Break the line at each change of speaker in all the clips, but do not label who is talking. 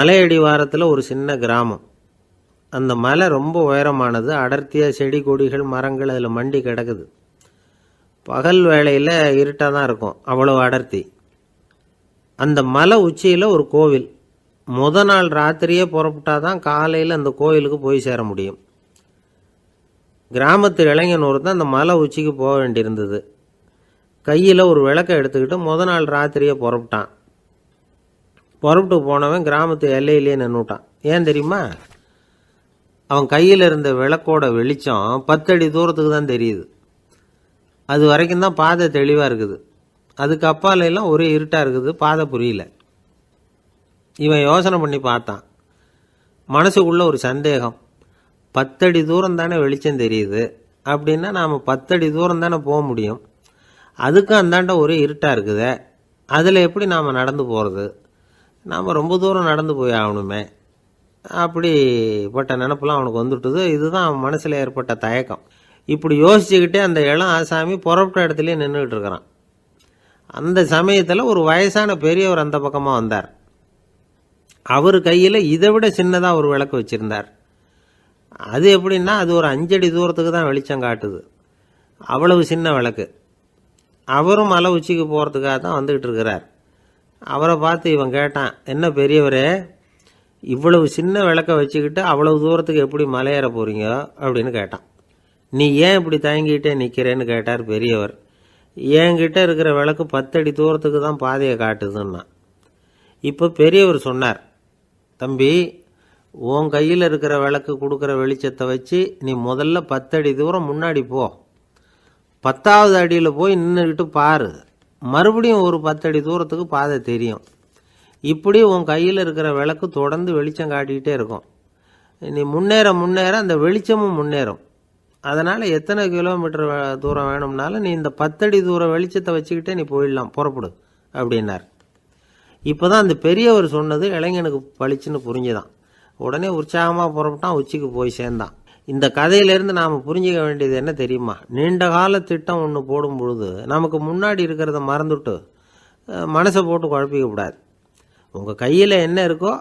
மலையடிவாரத்தில் ஒரு சின்ன கிராமம். அந்த மலை ரொம்ப உயரமானது. அடர்த்தியாக செடி கொடிகள் மரங்கள் அதில் மண்டி கிடக்குது. பகல் வேளையில் இருட்டாக தான் இருக்கும். அவ்வளோ அடர்த்தி. அந்த மலை உச்சியில் ஒரு கோவில். முத நாள் ராத்திரியே புறப்பட்டால் தான் காலையில் அந்த கோவிலுக்கு போய் சேர முடியும். கிராமத்து இளைஞன் ஒருத்தன் அந்த மலை உச்சிக்கு போக வேண்டியிருந்தது. கையில் ஒரு விளக்கை எடுத்துக்கிட்டு முத நாள் ராத்திரியே புறப்பட்டான். புறப்பட்டு போனவன் கிராமத்து எல்லையிலேயே நின்றுட்டான் ஏன் தெரியுமா? அவன் கையில் இருந்த விளக்கோட வெளிச்சம் பத்தடி தூரத்துக்கு தான் தெரியுது. அது வரைக்கும் தான் பாதை தெளிவாக இருக்குது. அதுக்கு அப்பாலையெல்லாம் ஒரே இருட்டாக இருக்குது பாதை புரியல. இவன் யோசனை பண்ணி பார்த்தான். மனசுக்குள்ள ஒரு சந்தேகம். பத்தடி தூரம் தானே வெளிச்சம் தெரியுது? அப்படின்னா நாம் பத்தடி தூரம் தானே போக முடியும்? அதுக்கும் அந்தாண்ட ஒரே இருட்டாக இருக்குது. அதில் எப்படி நாம் நடந்து போகிறது நாம் ரொம்ப தூரம் நடந்து போய் ஆகணுமே. அப்படிப்பட்ட நினப்பெல்லாம் அவனுக்கு வந்துட்டுது. இதுதான் அவன் மனசில் ஏற்பட்ட தயக்கம். இப்படி யோசிச்சுக்கிட்டே அந்த இளம் ஆசாமி புறப்பட்ட இடத்துலையே நின்றுக்கிட்டு இருக்கிறான். அந்த சமயத்தில் ஒரு வயசான பெரியவர் அந்த பக்கமாக வந்தார். அவர் கையில் இதை விட சின்னதாக ஒரு விளக்கு வச்சுருந்தார். அது எப்படின்னா அது ஒரு அஞ்சடி தூரத்துக்கு தான் வெளிச்சம் காட்டுது. அவ்வளவு சின்ன விளக்கு. அவரும் மலை உச்சிக்கு போகிறதுக்காக தான் வந்துக்கிட்டு இருக்கிறார். அவரை பார்த்து இவன் கேட்டான் என்ன பெரியவரே இவ்வளவு சின்ன விளக்க வச்சுக்கிட்டு அவ்வளவு தூரத்துக்கு எப்படி மலையேற போகிறீங்க அப்படின்னு கேட்டான். நீ ஏன் இப்படி தயங்கிட்டே நிற்கிறேன்னு கேட்டார் பெரியவர். என்கிட்ட இருக்கிற விளக்கு பத்தடி தூரத்துக்கு தான் பாதையை காட்டுதுன்னா இப்போ பெரியவர் சொன்னார் தம்பி உன் கையில் இருக்கிற விளக்கு கொடுக்குற வெளிச்சத்தை வச்சு நீ முதல்ல பத்தடி தூரம் முன்னாடி போ. பத்தாவது அடியில் போய் நின்றுக்கிட்டு பாரு. மறுபடியும் ஒரு பத்தடி தூரத்துக்கு பாதை தெரியும். இப்படி உன் கையில் இருக்கிற விளக்கு தொடர்ந்து வெளிச்சம் காட்டிக்கிட்டே இருக்கும். நீ முன்னேற முன்னேற அந்த வெளிச்சமும் முன்னேறும். அதனால் எத்தனை கிலோமீட்டர் வே- தூரம் வேணும்னாலும் நீ இந்த பத்தடி தூரம் வெளிச்சத்தை வச்சுக்கிட்டே நீ போயிடலாம் புறப்படு அப்படின்னார். இப்போ தான் அந்த பெரியவர் சொன்னது இளைஞனுக்கு பளிச்சுன்னு புரிஞ்சுதான். உடனே உற்சாகமாக புறப்பட்டான் உச்சிக்கு போய் சேர்ந்தான். இந்த கதையிலேருந்து நாம் புரிஞ்சுக்க வேண்டியது என்ன தெரியுமா? நீண்ட கால திட்டம் ஒன்று போடும் பொழுது நமக்கு முன்னாடி இருக்கிறத மறந்துட்டு மனசை போட்டு குழப்பிக்க கூடாது. உங்கள் கையில் என்ன இருக்கோ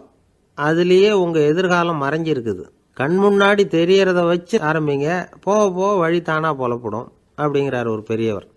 அதுலேயே உங்கள் எதிர்காலம் மறைஞ்சிருக்குது. கண் முன்னாடி தெரியறத வச்சு ஆரம்பிங்க. போக போக வழி தானாக புலப்படும் அப்படிங்கிறார் ஒரு பெரியவர்.